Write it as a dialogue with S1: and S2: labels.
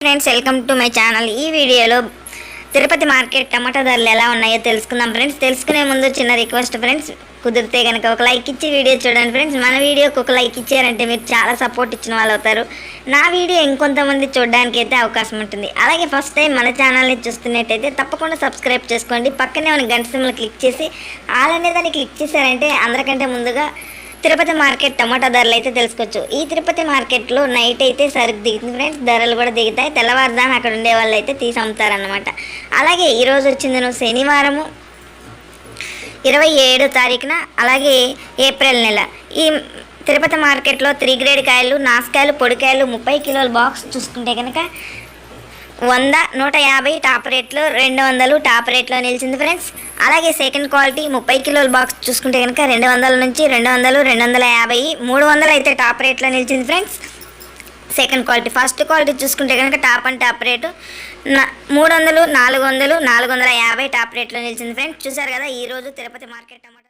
S1: Friends welcome to my channel ఈ వీడియోలో Tirupati market టమాటా ధరలు ఎలా ఉన్నాయో తెలుసుకుందాం ఫ్రెండ్స్ తెలుసుకునే ముందు చిన్న రిక్వెస్ట్ ఫ్రెండ్స్ కుదిరితే కనుక ఒక లైక్ ఇచ్చి వీడియో చూడండి ఫ్రెండ్స్ మన వీడియోకి ఒక లైక్ ఇచ్చారంటే మీరు చాలా సపోర్ట్ ఇచ్చిన వాళ్ళు అవుతారు. నా వీడియో ఇంకొంతమంది చూడడానికి అయితే అవకాశం ఉంటుంది. అలాగే ఫస్ట్ టైం మన ఛానల్ని చూస్తున్నట్టయితే తప్పకుండా సబ్స్క్రైబ్ చేసుకోండి. పక్కనే ఉన్న గంట సింబల్ క్లిక్ చేసి ఆల్ అనేదాన్ని క్లిక్ చేశారంటే అందరికంటే ముందుగా తిరుపతి మార్కెట్ టమాటా ధరలు అయితే తెలుసుకోవచ్చు. ఈ తిరుపతి మార్కెట్లో నైట్ అయితే సరుకు దిగుతుంది ఫ్రెండ్స్. ధరలు కూడా దిగుతాయి. తెల్లవారుదాన్ని అక్కడ ఉండే వాళ్ళు అయితే తీసి అమ్ముతారన్నమాట అలాగే ఈరోజు వచ్చింది నువ్వు శనివారము ఇరవై ఏడు తారీఖున అలాగే ఏప్రిల్ నెల. ఈ తిరుపతి మార్కెట్లో త్రీ గ్రేడ్ కాయలు నాసుకాయలు పొడికాయలు ముప్పై కిలోల బాక్స్ చూసుకుంటే కనుక వంద నూట యాభై టాప్ రేట్లో రెండు వందలు టాప్ రేట్లో నిలిచింది ఫ్రెండ్స్. అలాగే సెకండ్ క్వాలిటీ ముప్పై కిలోల బాక్స్ చూసుకుంటే కనుక రెండు వందల నుంచి రెండు వందలు రెండు వందల యాభై మూడు వందలు అయితే టాప్ రేట్లో నిలిచింది friends. Second quality first quality చూసుకుంటే కనుక టాప్ అండ్ టాప్ రేటు మూడు వందలు నాలుగు వందలు నాలుగు వందల యాభై టాప్ రేట్లో నిలిచింది ఫ్రెండ్స్. చూసారు కదా ఈరోజు తిరుపతి మార్కెట్ టమాటా